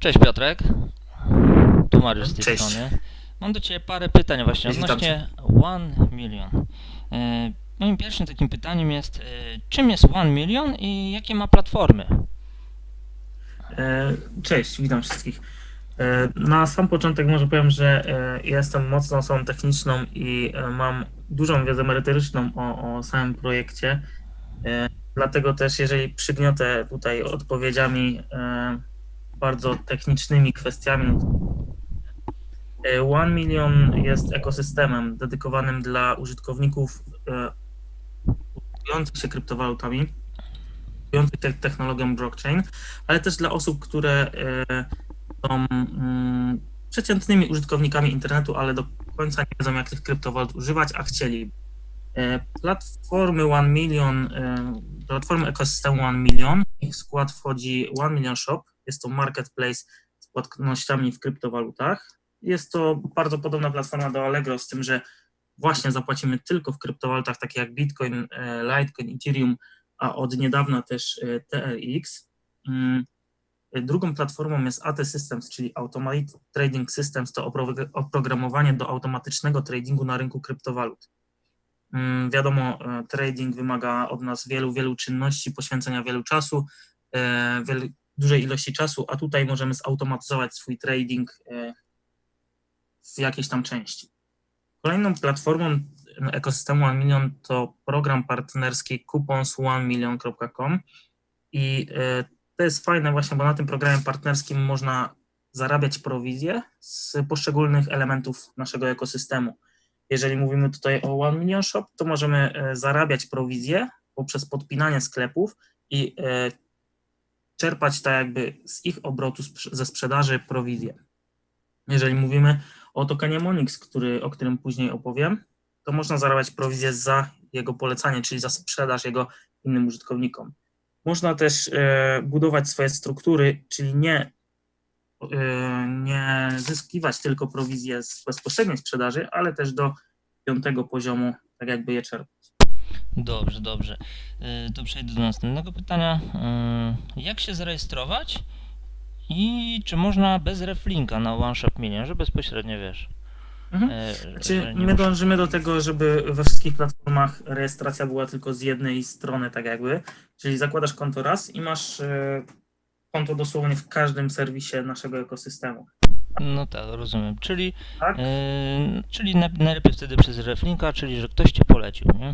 Cześć Piotrek. Tu Mariusz z tej Cześć. strony. Mam do Ciebie parę pytań właśnie Witam odnośnie One Million. E, Moim pierwszym takim pytaniem jest, e, czym jest One Million i jakie ma platformy? E, Cześć, witam wszystkich. E, Na sam początek może powiem, że e, jestem mocną osobą techniczną i e, mam dużą wiedzę merytoryczną o, o samym projekcie. E, Dlatego też, jeżeli przygniotę tutaj odpowiedziami e, bardzo technicznymi kwestiami, e, One Million jest ekosystemem dedykowanym dla użytkowników e, posługujących się kryptowalutami, posługujących się technologią blockchain, ale też dla osób, które e, są mm, przeciętnymi użytkownikami internetu, ale do końca nie wiedzą, jak tych kryptowalut używać, a chcieli. E, Platformy One Million, e, platformy ekosystemu One Million, ich skład wchodzi One Million Shop, jest to marketplace z płatnościami w kryptowalutach. Jest to bardzo podobna platforma do Allegro, z tym, że właśnie zapłacimy tylko w kryptowalutach, takie jak Bitcoin, e, Litecoin, Ethereum, a od niedawna też e, TRX. Mm, Drugą platformą jest AT Systems, czyli Automated Trading Systems, to opro- oprogramowanie do automatycznego tradingu na rynku kryptowalut. Mm, Wiadomo, e, trading wymaga od nas wielu, wielu czynności, poświęcenia wielu czasu, dużej ilości czasu, a tutaj możemy zautomatyzować swój trading e, w jakiejś tam części. Kolejną platformą ekosystemu One Million to program partnerski coupons1million.com i e, to jest fajne właśnie, bo na tym programie partnerskim można zarabiać prowizje z poszczególnych elementów naszego ekosystemu. Jeżeli mówimy tutaj o One Million Shop, to możemy e, zarabiać prowizje poprzez podpinanie sklepów i czerpać tak jakby z ich obrotu ze sprzedaży prowizję. Jeżeli mówimy o tokenie Monix, który, o którym później opowiem, to można zarabiać prowizję za jego polecanie, czyli za sprzedaż jego innym użytkownikom. Można też e, budować swoje struktury, czyli nie, e, nie zyskiwać tylko prowizję z bezpośredniej sprzedaży, ale też do piątego poziomu, tak jakby je czerpać. Dobrze, dobrze. E, To przejdę do następnego pytania. E, Jak się zarejestrować i czy można bez reflinka na One Shop Million, że bezpośrednio wiesz? Mhm. e, Znaczy, my dążymy do tego, żeby we wszystkich platformach rejestracja była tylko z jednej strony, tak jakby. Czyli zakładasz konto raz i masz konto dosłownie w każdym serwisie naszego ekosystemu. No tak, rozumiem. Czyli, Tak? e, czyli na- najlepiej wtedy przez reflinka, czyli że ktoś Ci polecił, nie?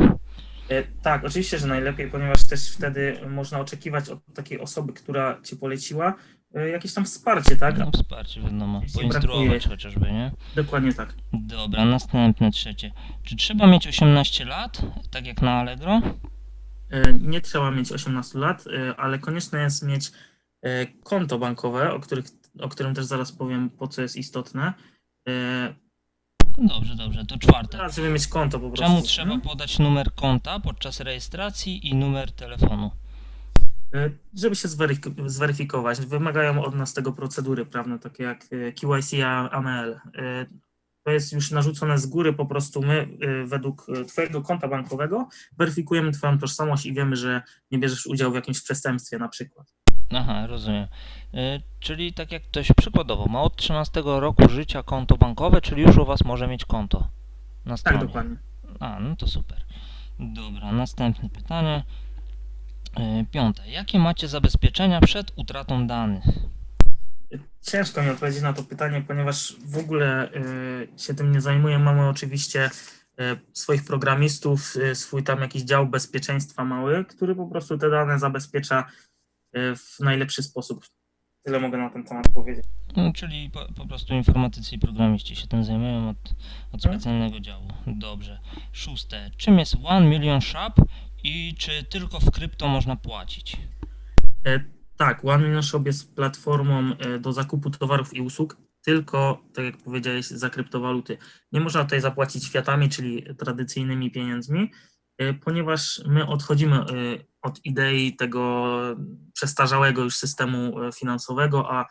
E, Tak, oczywiście, że najlepiej, ponieważ też wtedy można oczekiwać od takiej osoby, która cię poleciła, e, jakieś tam wsparcie, tak? No wsparcie wiadomo, Jeśli poinstruować brakuje. chociażby, nie? Dokładnie tak. Dobra, następne, trzecie. Czy trzeba mieć 18 lat, tak jak na Allegro? E, Nie trzeba mieć 18 lat, ale konieczne jest mieć konto bankowe, o, których, o którym też zaraz powiem, po co jest istotne. Dobrze, dobrze, to czwarte. Teraz, żeby mieć konto po prostu. Czemu trzeba podać numer konta podczas rejestracji i numer telefonu? E, Żeby się zweryfik- zweryfikować, wymagają od nas tego procedury prawne, takie jak e, KYC AML. E, To jest już narzucone z góry, po prostu my według Twojego konta bankowego weryfikujemy Twoją tożsamość i wiemy, że nie bierzesz udziału w jakimś przestępstwie na przykład. Aha, rozumiem. Y, Czyli tak jak ktoś przykładowo ma od 13 roku życia konto bankowe, czyli już u Was może mieć konto na stronie. Tak, dokładnie. A, no to super. Dobra, następne pytanie. Y, Piąte. Jakie macie zabezpieczenia przed utratą danych? Ciężko mi odpowiedzieć na to pytanie, ponieważ w ogóle y, się tym nie zajmuję. Mamy oczywiście swoich programistów, swój tam jakiś dział bezpieczeństwa mały, który po prostu te dane zabezpiecza w najlepszy sposób. Tyle mogę na ten temat powiedzieć. No, czyli po, po prostu informatycy i programiści się tym zajmują od, od Mhm. specjalnego działu. Dobrze. Szóste. Czym jest One Million Shop i czy tylko w krypto można płacić? E, Tak, One Million Shop jest platformą e, do zakupu towarów i usług, tylko, tak jak powiedziałeś, za kryptowaluty. Nie można tutaj zapłacić fiatami, czyli tradycyjnymi pieniędzmi, ponieważ my odchodzimy e, od idei tego przestarzałego już systemu e, finansowego, a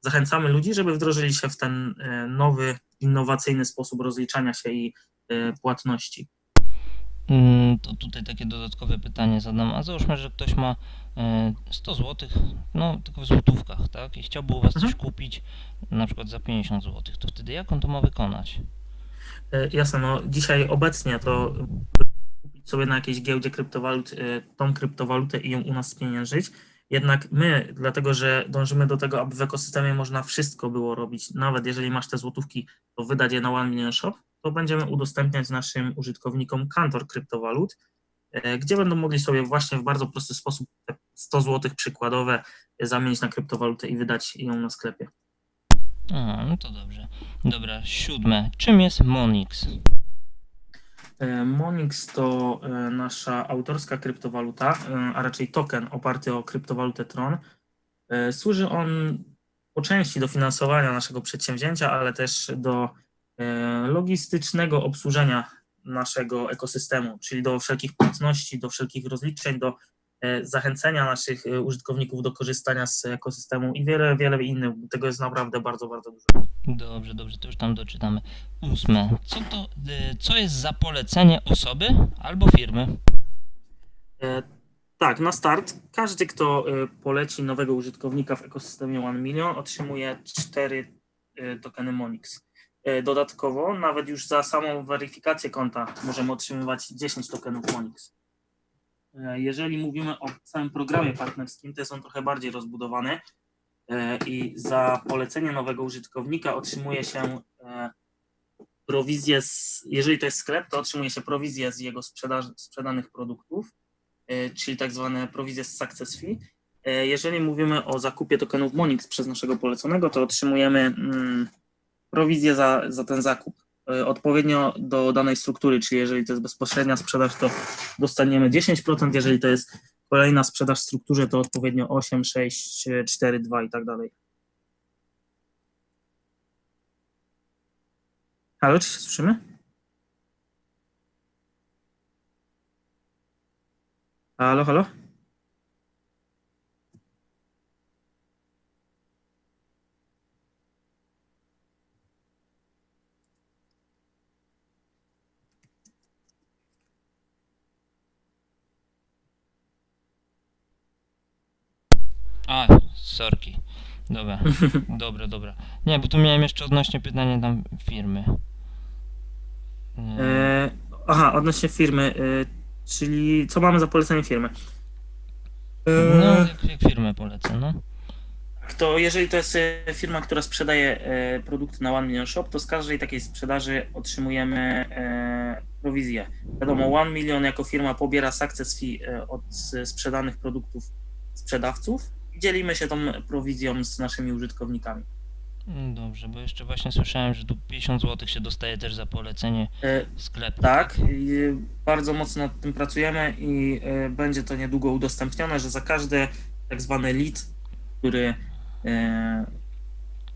zachęcamy ludzi, żeby wdrożyli się w ten nowy, innowacyjny sposób rozliczania się i płatności. Mm, To tutaj takie dodatkowe pytanie zadam. A załóżmy, że ktoś ma e, 100 zł, no tylko w złotówkach, tak? I chciałby u Was coś Mhm. kupić, na przykład za 50 zł. To wtedy jak on to ma wykonać? Jasne, no dzisiaj obecnie to sobie na jakiejś giełdzie kryptowalut e, tą kryptowalutę i ją u nas spieniężyć. Jednak my, dlatego że dążymy do tego, aby w ekosystemie można wszystko było robić, nawet jeżeli masz te złotówki, to wydać je na One Million Shop, to będziemy udostępniać naszym użytkownikom kantor kryptowalut, e, gdzie będą mogli sobie właśnie w bardzo prosty sposób te 100 zł przykładowe zamienić na kryptowalutę i wydać ją na sklepie. Aha, no to dobrze. Dobra, siódme. Czym jest Monix? E, Monix to e, nasza autorska kryptowaluta, e, a raczej token oparty o kryptowalutę Tron. Służy on po części do finansowania naszego przedsięwzięcia, ale też do logistycznego obsłużenia naszego ekosystemu, czyli do wszelkich płatności, do wszelkich rozliczeń, do zachęcenia naszych e, użytkowników do korzystania z ekosystemu i wiele, wiele innych. Tego jest naprawdę bardzo, bardzo dużo. Dobrze, dobrze, to już tam doczytamy. Ósme. Co to, y, co jest za polecenie osoby albo firmy? E, Tak, na start każdy, kto e, poleci nowego użytkownika w ekosystemie One Million, otrzymuje 4 tokeny Monix. E, Dodatkowo, nawet już za samą weryfikację konta możemy otrzymywać 10 tokenów Monix. E, Jeżeli mówimy o całym programie partnerskim, jest on trochę bardziej rozbudowany e, i za polecenie nowego użytkownika otrzymuje się e, prowizję, z, jeżeli to jest sklep, to otrzymuje się prowizję z jego sprzedaży, sprzedanych produktów czyli tak zwane prowizje z success fee. Jeżeli mówimy o zakupie tokenów Monix przez naszego poleconego, to otrzymujemy mm, prowizję za, za ten zakup. E, Odpowiednio do danej struktury, czyli jeżeli to jest bezpośrednia sprzedaż, to dostaniemy 10%, jeżeli to jest kolejna sprzedaż w strukturze, to odpowiednio 8, 6, 4, 2 i tak dalej. Halo, czy się słyszymy? Halo, halo? A, sorki. Dobra, dobra, dobra. Nie, bo tu miałem jeszcze odnośnie pytania tam firmy. Nie. E, aha, odnośnie firmy, e, czyli co mamy za polecenie firmy? E, No, jak, jak firmę polecę, no. To jeżeli to jest e, firma, która sprzedaje e, produkty na One Million Shop, to z każdej takiej sprzedaży otrzymujemy e, prowizję. Wiadomo, One Million jako firma pobiera success fee e, od s- sprzedanych produktów sprzedawców dzielimy się tą prowizją z naszymi użytkownikami. Mm, Dobrze, bo jeszcze właśnie słyszałem, że tu 50 zł się dostaje też za polecenie E, sklepu. Tak, i bardzo mocno nad tym pracujemy i e, będzie to niedługo udostępnione, że za każdy tak zwany lead, który, e,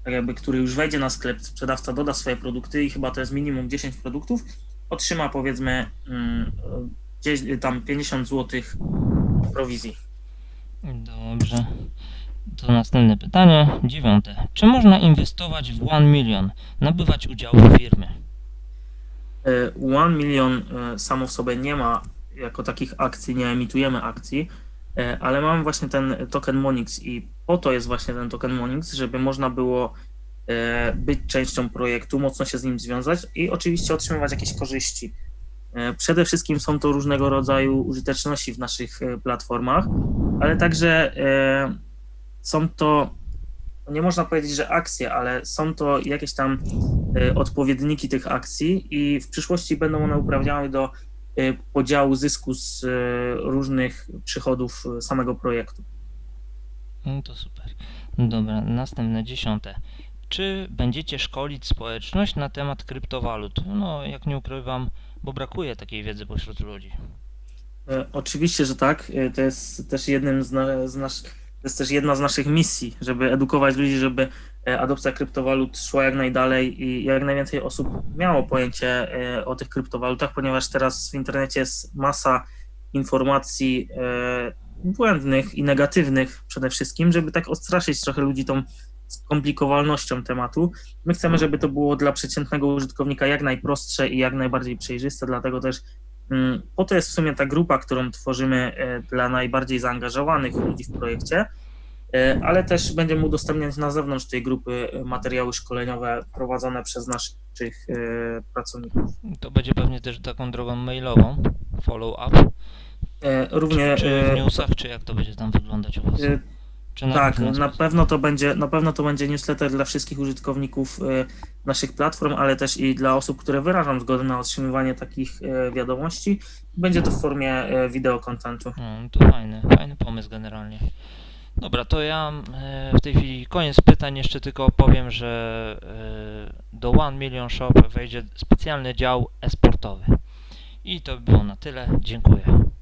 jakby, który już wejdzie na sklep, sprzedawca doda swoje produkty i chyba to jest minimum 10 produktów, otrzyma powiedzmy mm, e, gdzieś tam 50 zł prowizji. Dobrze. To następne pytanie, dziewiąte. Czy można inwestować w 1 milion, nabywać udziału w firmy? E, One Million e, samo w sobie nie ma jako takich akcji, nie emitujemy akcji, e, ale mamy właśnie ten token Monix i po to jest właśnie ten token Monix, żeby można było być częścią projektu, mocno się z nim związać i oczywiście otrzymywać jakieś korzyści. Przede wszystkim są to różnego rodzaju użyteczności w naszych platformach, ale także e, są to, nie można powiedzieć, że akcje, ale są to jakieś tam e, odpowiedniki tych akcji i w przyszłości będą one uprawniały do e, podziału zysku z różnych przychodów samego projektu. No to super. Dobra, następne dziesiąte. Czy będziecie szkolić społeczność na temat kryptowalut? No, jak nie ukrywam, bo brakuje takiej wiedzy pośród ludzi. E, Oczywiście, że tak. E, To jest też jednym z, na, z nasz, to jest też jedna z naszych misji, żeby edukować ludzi, żeby e, adopcja kryptowalut szła jak najdalej i jak najwięcej osób miało pojęcie o tych kryptowalutach, ponieważ teraz w internecie jest masa informacji błędnych i negatywnych przede wszystkim, żeby tak odstraszyć trochę ludzi tą skomplikowalnością tematu. My chcemy, żeby to było dla przeciętnego użytkownika jak najprostsze i jak najbardziej przejrzyste, dlatego też Po to jest w sumie ta grupa, którą tworzymy e, dla najbardziej zaangażowanych ludzi w projekcie, e, ale też będziemy udostępniać na zewnątrz tej grupy e, materiały szkoleniowe prowadzone przez naszych pracowników. To będzie pewnie też taką drogą mailową, follow-up, Równie czy e, w newsach, czy jak to będzie tam wyglądać u Was? Na Tak, na pewno to będzie, na pewno to będzie newsletter dla wszystkich użytkowników e, naszych platform, ale też i dla osób, które wyrażą zgodę na otrzymywanie takich e, wiadomości. Będzie to w formie e, wideokontentu. No, to fajny, fajny pomysł generalnie. Dobra, to ja e, w tej chwili koniec pytań. Jeszcze tylko powiem, że e, do One Million Shop wejdzie specjalny dział e-sportowy. I to by było na tyle. Dziękuję.